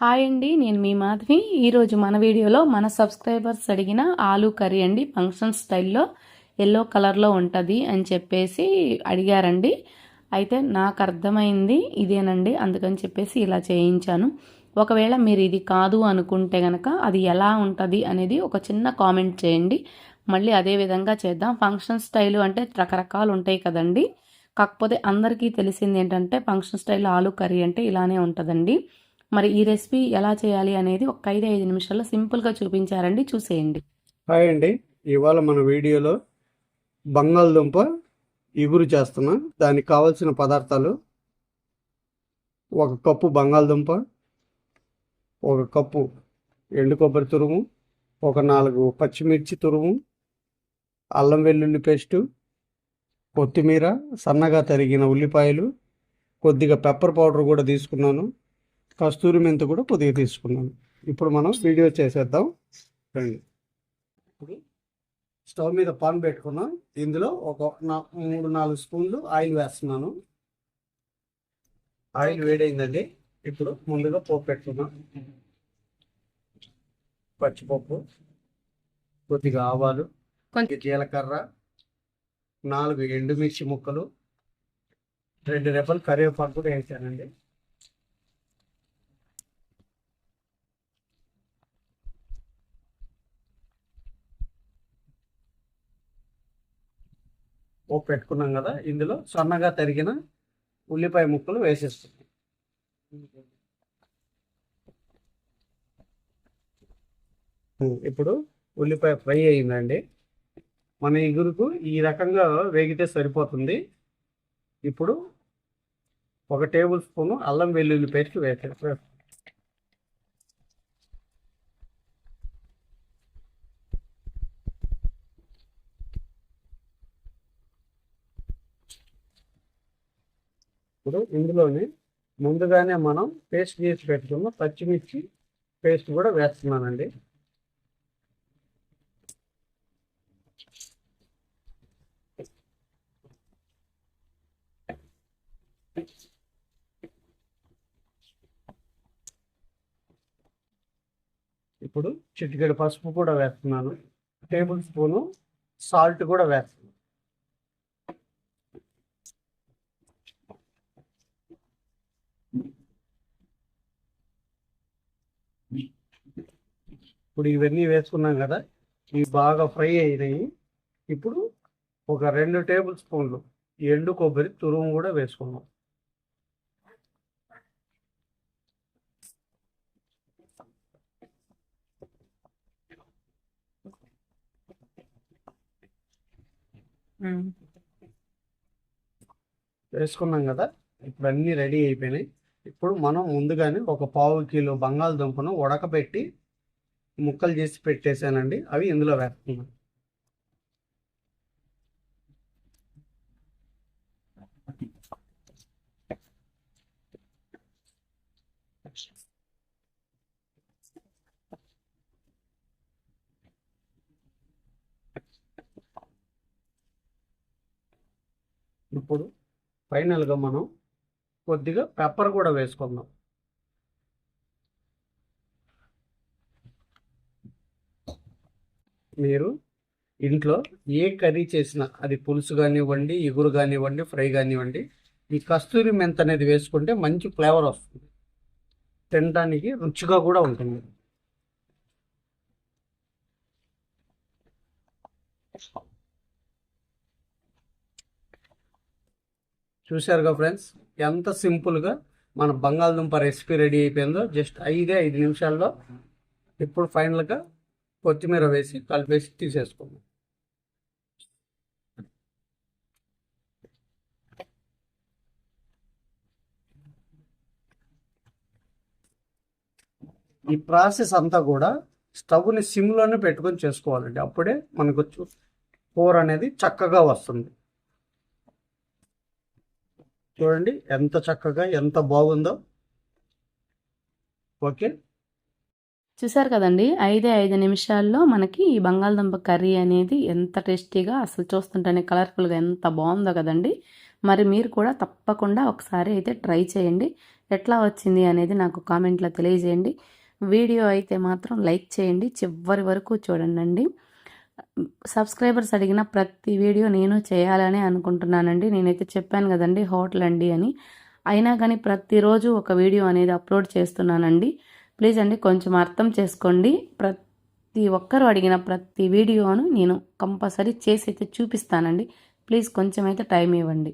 Hi అండి నేను మీ మాధవి. ఈరోజు మన వీడియోలో మన సబ్స్క్రైబర్స్ అడిగిన ఆలూ కర్రీ అండి ఫంక్షన్ స్టైల్లో ఎల్లో కలర్లో ఉంటుంది అని చెప్పేసి అడిగారండి. అయితే నాకు అర్థమైంది ఇదేనండి అందుకని చెప్పేసి ఇలా చేయించాను. ఒకవేళ మీరు ఇది కాదు అనుకుంటే గనక అది ఎలా ఉంటుంది అనేది ఒక చిన్న కామెంట్ చేయండి. మళ్ళీ అదే విధంగా చేద్దాం. ఫంక్షన్ స్టైల్ అంటే రకరకాలు ఉంటాయి కదండి. కాకపోతే అందరికీ తెలిసింది ఏంటంటే ఫంక్షన్ స్టైల్ ఆలూ కర్రీ అంటే ఇలానే ఉంటుందండి. మరి ఈ రెసిపీ ఎలా చేయాలి అనేది ఒక ఐదు ఐదు నిమిషాల్లో సింపుల్గా చూపించారండి. చూసేయండి. హాయ్ అండి. ఇవాళ మన వీడియోలో బంగాళదుంప ఇగురు చేస్తున్నా. దానికి కావాల్సిన పదార్థాలు ఒక కప్పు బంగాళదుంప ఒక కప్పు ఎండు కొబ్బరి తురుము ఒక నాలుగు పచ్చిమిర్చి తురుము అల్లం వెల్లుల్లి పేస్టు కొత్తిమీర సన్నగా తరిగిన ఉల్లిపాయలు కొద్దిగా పెప్పర్ పౌడర్ కూడా తీసుకున్నాను. కస్తూరి మెంతు కూడా కొద్దిగా తీసుకున్నాను. ఇప్పుడు మనం వీడియో చేసేద్దాం. రండి. ఇప్పుడు స్టవ్ మీద పాన్ పెట్టుకున్నాం. ఇందులో ఒక మూడు నాలుగు స్పూన్లు ఆయిల్ వేస్తున్నాను. ఆయిల్ వేడైందండి. ఇప్పుడు ముందుగా పోపు పెట్టుకున్నాం పచ్చిపప్పు కొద్దిగా ఆవాలు కొద్దిగా జీలకర్ర నాలుగు ఎండుమిర్చి ముక్కలు రెండు రెబ్బలు కరివేపాకు కూడా వేసానండి. పోపు పెట్టుకున్నాం కదా ఇందులో సన్నగా తరిగిన ఉల్లిపాయ ముక్కలు వేసేస్తున్నాం ఇప్పుడు ఉల్లిపాయ ఫ్రై అయిందండి. మన ఇగురుకు ఈ రకంగా వేగితే సరిపోతుంది. ఇప్పుడు ఒక టేబుల్ స్పూను అల్లం వెల్లుల్లి పేస్ట్ వేసే ఇప్పుడు ఇందులోనే ముందుగానే మనం పేస్ట్ చేసి పెట్టుకున్న పచ్చిమిర్చి పేస్ట్ కూడా వేస్తున్నానండి. ఇప్పుడు చిటికెడు పసుపు కూడా వేస్తున్నాను. టేబుల్ స్పూను సాల్ట్ కూడా వేస్తున్నాను. ఇప్పుడు ఇవన్నీ వేసుకున్నాం కదా ఇవి బాగా ఫ్రై అయినాయి. ఇప్పుడు ఒక రెండు టేబుల్ స్పూన్లు ఎండు కొబ్బరి తురుము కూడా వేసుకున్నాం వేసుకున్నాం కదా ఇప్పుడు అన్నీ రెడీ అయిపోయినాయి. ఇప్పుడు మనం ముందుగానే ఒక పావు కిలో బంగాళదుంపను ఉడకబెట్టి ముక్కలు చేసి పెట్టేశానండి. అవి ఇందులో వేస్తున్నాను. ఇప్పుడు ఫైనల్గా మనం కొద్దిగా పెప్పర్ కూడా వేసుకుందాం. మీరు ఇంట్లో ఏ కర్రీ చేసినా అది పులుసు కానివ్వండి ఇగురు కానివ్వండి ఫ్రై కానివ్వండి ఈ కస్తూరి మెంత్ అనేది వేసుకుంటే మంచి ఫ్లేవర్ వస్తుంది. తినడానికి రుచిగా కూడా ఉంటుంది. చూశారుగా ఫ్రెండ్స్ ఎంత సింపుల్గా మన బంగాళదుంప రెసిపీ రెడీ అయిపోయిందో జస్ట్ ఐదే ఐదు నిమిషాల్లో ఇప్పుడు ఫైనల్గా కొత్తిమీర వేసి కలిపేసి తీసేసుకున్నాం ఈ ప్రాసెస్ అంతా కూడా స్టవ్ని సిమ్లోనే పెట్టుకొని చేసుకోవాలండి. అప్పుడే మనకు కూర అనేది చక్కగా వస్తుంది. చూడండి ఎంత చక్కగా ఎంత బాగుందో. ఓకే. చూసారు కదండి? ఐదే ఐదు నిమిషాల్లో మనకి ఈ బంగాళదుంప కర్రీ అనేది ఎంత టేస్టీగా అసలు చూస్తుంటేనే కలర్ఫుల్గా ఎంత బాగుందో కదండి. మరి మీరు కూడా తప్పకుండా ఒకసారి అయితే ట్రై చేయండి. ఎట్లా వచ్చింది అనేది నాకు కామెంట్లో తెలియజేయండి. వీడియో అయితే మాత్రం లైక్ చేయండి. చివరి వరకు చూడండి సబ్స్క్రైబర్స్ అడిగిన ప్రతి వీడియో నేను చేయాలని అనుకుంటున్నానండి. నేనైతే చెప్పాను కదండి హోటల్ అండి అని. అయినా కానీ ప్రతిరోజు ఒక వీడియో అనేది అప్లోడ్ చేస్తున్నానండి. ప్లీజ్ అండి కొంచెం అర్థం చేసుకోండి. ప్రతి ఒక్కరు అడిగిన ప్రతి వీడియోను నేను కంపల్సరీ చేసి అయితే చూపిస్తానండి. ప్లీజ్ కొంచెం అయితే టైం ఇవ్వండి.